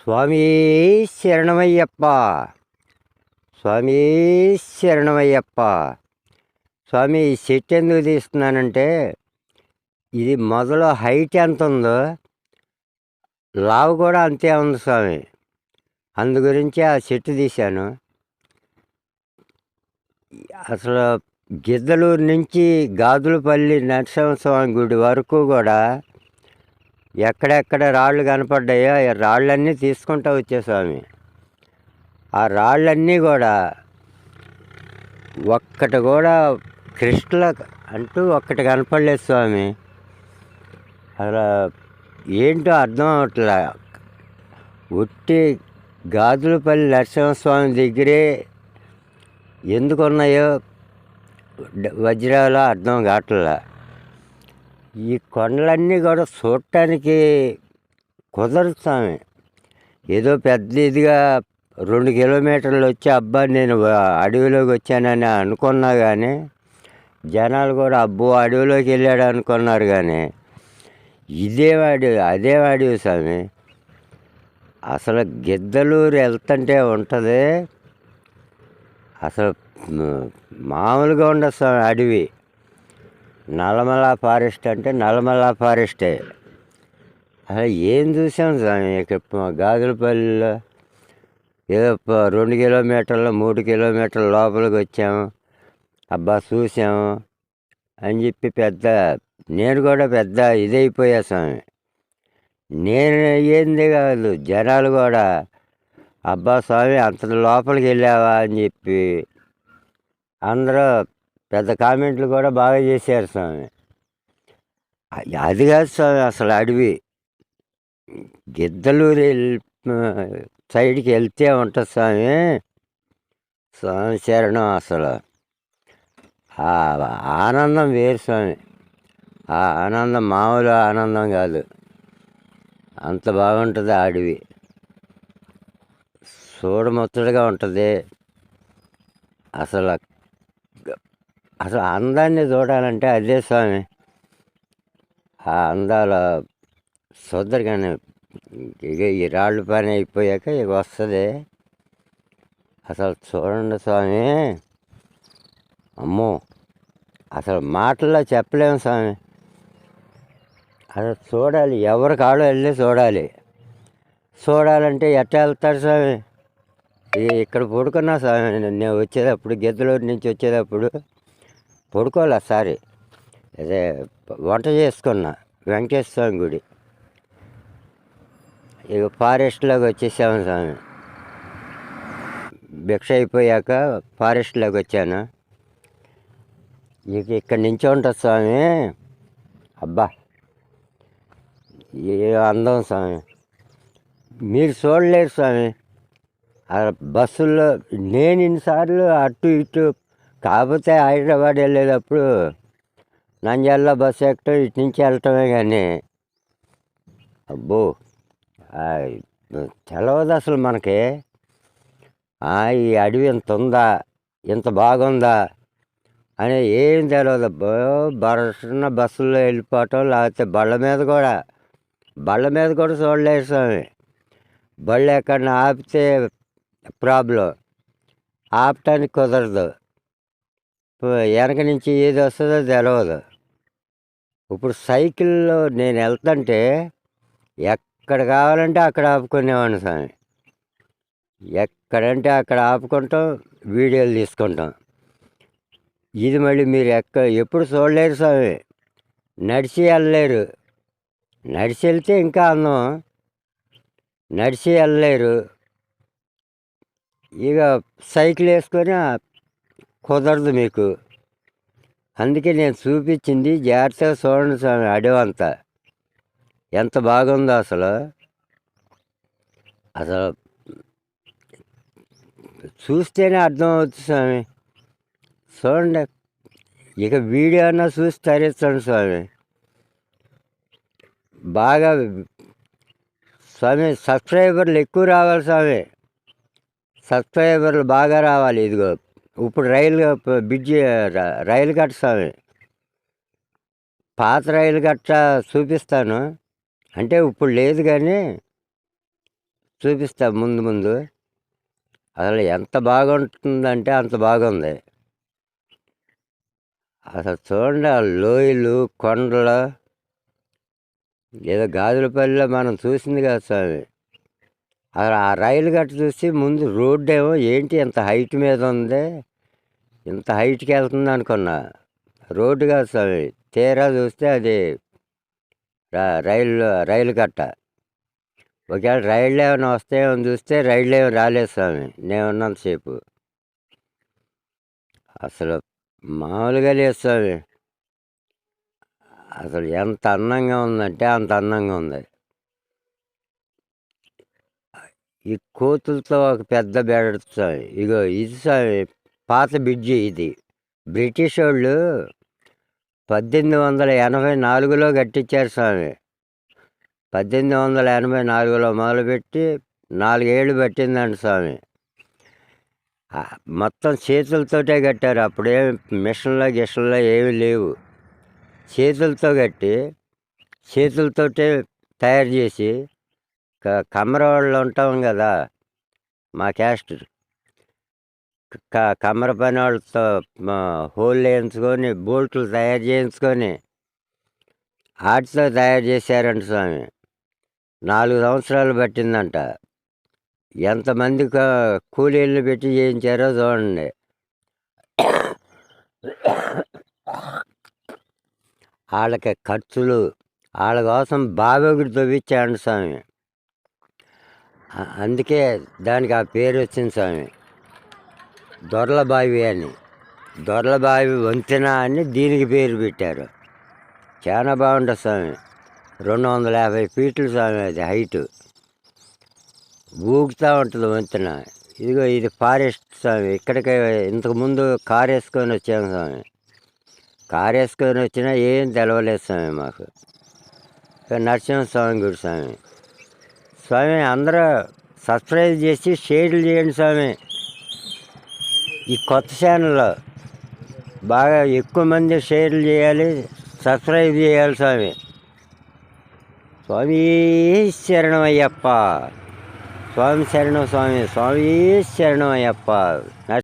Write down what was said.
స్వామి శరణమయ్యప్ప. స్వామి శరణమయ్యప్ప. స్వామి ఈ చెట్టు ఎందుకు తీస్తున్నానంటే ఇది మొదలు హైట్ ఎంత ఉందో లావు కూడా అంతే ఉంది స్వామి. అందు గురించి ఆ చెట్టు తీశాను. అసలు గిద్దలూరు నుంచి గాజులపల్లి నరసింహస్వామి గుడి వరకు కూడా ఎక్కడెక్కడ రాళ్ళు కనపడ్డాయో ఆ రాళ్ళన్నీ తీసుకుంటూ వచ్చే స్వామి ఆ రాళ్ళన్నీ కూడా ఒక్కటి కూడా క్రిస్టల్ అంటూ ఒక్కటి కనపడలేదు స్వామి. అలా ఏంటో అర్థం అవట్లే. ఉట్టి గాజులపల్లి నరసింహస్వామి దగ్గరే ఎందుకు ఉన్నాయో అర్థం కావట్లే. ఈ కొండలన్నీ కూడా చూడటానికి కుదరుతామే స్వామి. ఏదో పెద్ద ఇదిగా రెండు కిలోమీటర్లు వచ్చి అబ్బా నేను అడవిలోకి వచ్చానని అనుకున్నా కానీ జనాలు కూడా అబ్బో అడవిలోకి వెళ్ళాడు అనుకున్నారు కానీ ఇదే వాడి అదే అడవి స్వామి. అసలు గిద్దలూరు వెళ్తుంటే ఉంటుంది అసలు మామూలుగా ఉండదు స్వామి అడవి. నల్లమల ఫారెస్ట్ అంటే నల్లమల ఫారెస్టే. అసలు ఏం చూసాం స్వామి? ఇక్కడ గాజులపల్లిలో ఏదో రెండు కిలోమీటర్లు మూడు కిలోమీటర్ల లోపలికి వచ్చాము అబ్బా చూసాము అని చెప్పి పెద్ద నేను కూడా పెద్ద ఇదైపోయా స్వామి. నేను ఏంది కాదు జనాలు కూడా అబ్బా స్వామి అంత లోపలికి వెళ్ళావా అని చెప్పి అందరూ పెద్ద కామెంట్లు కూడా బాగా చేశారు స్వామి. అది కాదు స్వామి అసలు అడవి. గిద్దలూరు వెళ్ళి సైడ్కి వెళ్తే ఉంటుంది స్వామి. స్వామి చరణం అసలు. ఆనందం వేరు స్వామి. ఆ ఆనందం మామూలు ఆనందం కాదు. అంత బాగుంటుంది ఆ అడవి. చూడముచ్చటగా ఉంటుంది. అసలు అసలు అందాన్ని చూడాలంటే అదే స్వామి. ఆ అందాల చూద్దరు కానీ ఇక ఈ రాళ్ళు పని అయిపోయాక ఇక వస్తుంది. అసలు చూడండి స్వామి. అమ్మో అసలు మాటల్లో చెప్పలేము స్వామి. అసలు చూడాలి ఎవరి కాళ్ళు వెళ్ళి చూడాలి. చూడాలంటే ఎట్ట వెళ్తారు స్వామి? ఇక్కడ పడుకున్నా స్వామి నేను వచ్చేటప్పుడు గిద్దలూరు నుంచి వచ్చేటప్పుడు పడుకోలే సారి. అదే వంట చేసుకున్నా. వెంకటేశ్వర స్వామి గుడి. ఇక ఫారెస్ట్లోకి వచ్చేసాము స్వామి. భిక్ష అయిపోయాక ఫారెస్ట్లోకి వచ్చాను. ఇక ఇక్కడ నుంచి ఉంటుంది స్వామి. అబ్బా! ఏ అందం స్వామి. మీరు చూడలేరు స్వామి. ఆ బస్సుల్లో నేను ఇన్నిసార్లు అటు ఇటు కాకపోతే హైదరాబాద్ వెళ్ళేటప్పుడు నంద్యాల బస్సు ఎక్కడం ఇటు నుంచి వెళ్ళటమే కానీ అబ్బో తెలవదు అసలు మనకి. ఆ, ఈ అడవి ఇంత ఉందా ఇంత బాగుందా అని ఏం తెలియదు బరసిన బస్సుల్లో వెళ్ళిపోవటం లేకపోతే బళ్ళ మీద కూడా బళ్ళ మీద కూడా చూడలేదు స్వామి. బళ్ళు ఎక్కడన్నా ఆపితే ప్రాబ్లం. ఆపటానికి కుదరదు. వెనక నుంచి ఏది వస్తుందో తెలియదు ఇప్పుడు సైకిల్లో నేను వెళ్తుంటే ఎక్కడ కావాలంటే అక్కడ ఆపుకునేవాడిని స్వామి. ఎక్కడంటే అక్కడ ఆపుకుంటాం వీడియోలు తీసుకుంటాం. ఇది మళ్ళీ మీరు ఎక్క ఎప్పుడు చూడలేరు స్వామి. నడిచి వెళ్ళలేరు. నడిచి వెళ్తే ఇంకా అందం. నడిచి వెళ్ళలేరు. ఇక సైకిల్ వేసుకొని కుదరదు మీకు. అందుకే నేను చూపించింది జాగ్రత్తగా చూడండి స్వామి అడవంతా. ఎంత బాగుందో అసలు. అసలు చూస్తేనే అర్థం అవుతుంది స్వామి. చూడండి. ఇక వీడియో అన్నా చూసి తరించండి స్వామి. బాగా స్వామి సబ్స్క్రైబర్లు ఎక్కువ రావాలి స్వామి. సబ్స్క్రైబర్లు బాగా రావాలి ఇదిగో. ఇప్పుడు రైలు బ్రిడ్జి రైలు కట్ట స్వామి. పాత రైలు గట్ట చూపిస్తాను. అంటే ఇప్పుడు లేదు కానీ చూపిస్తా ముందు ముందు. అసలు ఎంత బాగుంటుందంటే అంత బాగుంది. అసలు చూడండి ఆ లోయలు కొండలు. ఏదో గాజులపల్లిలో మనం చూసింది కదా స్వామి. అసలు ఆ రైలు గట్ట చూసి ముందు రోడ్డు ఏమో ఏంటి ఇంత హైట్ మీద ఉంది? ఇంత హైట్కి వెళ్తుంది అనుకున్నా. రోడ్డు కాదు స్వామి తీరా చూస్తే అది రైలు రైలు కట్ట ఒకవేళ రైళ్ళు ఏమైనా వస్తాయేమో చూస్తే రైళ్ళు ఏమి రాలేదు స్వామి నేను ఉన్నంతసేపు అసలు మామూలుగా లేదు స్వామి. అసలు ఎంత అందంగా ఉందంటే అంత అందంగా ఉంది. ఈ కోతులతో ఒక పెద్ద బెడ స్వామి ఇగో ఇది స్వామి పాత బ్రిడ్జి ఇది. బ్రిటిష్ వాళ్ళు పద్దెనిమిది వందల ఎనభై నాలుగులో కట్టించారు స్వామి పద్దెనిమిది వందల ఎనభై నాలుగులో మొదలుపెట్టి నాలుగేళ్ళు పట్టిందండి స్వామి మొత్తం చేతులతోటే కట్టారు. అప్పుడేం మిషన్లో గిషన్లో ఏమీ లేవు. చేతులతో కట్టి చేతులతోటే తయారు చేసి క- ఉంటాం కదా మా క్యాస్ట్. క- కమ్మర పని వాళ్ళతో మా హోల్ వేయించుకొని బోల్ట్లు తయారు చేయించుకొని ఆటితో తయారు చేశారంట స్వామి. నాలుగు సంవత్సరాలు పట్టిందంట. ఎంతమంది కూలీలు కూలీళ్ళు పెట్టి చేయించారో చూడండి. వాళ్ళకి ఖర్చులు వాళ్ళ కోసం బావి ఒకటి తవ్వించాడు స్వామి. అందుకే దానికి ఆ పేరు వచ్చింది స్వామి. దొరల బావి అని. దొరల బావి వంతెన అని దీనికి పేరు పెట్టారు. చాలా బాగుంటుంది స్వామి. రెండు వందల యాభై ఫీట్లు స్వామి అది హైటు. ఊగుతూ ఉంటుంది వంతెన. ఇదిగో ఇది ఫారెస్ట్ స్వామి. ఇక్కడికి ఇంతకుముందు కార్ వేసుకొని వచ్చాము స్వామి. కార్ వేసుకొని వచ్చినా ఏం తెలవలేదు స్వామి మాకు. నరసింహస్వామి గుడి స్వామి. స్వామి అందరూ సబ్స్క్రైబ్ చేసి షేర్లు చేయండి స్వామి. ఈ కొత్త ఛానల్లో బాగా ఎక్కువ మంది షేర్లు చేయాలి సబ్స్క్రైబ్ చేయాలి స్వామి. స్వామి శరణం అయ్యప్ప స్వామి శరణం స్వామి స్వామి శరణం అయ్యప్ప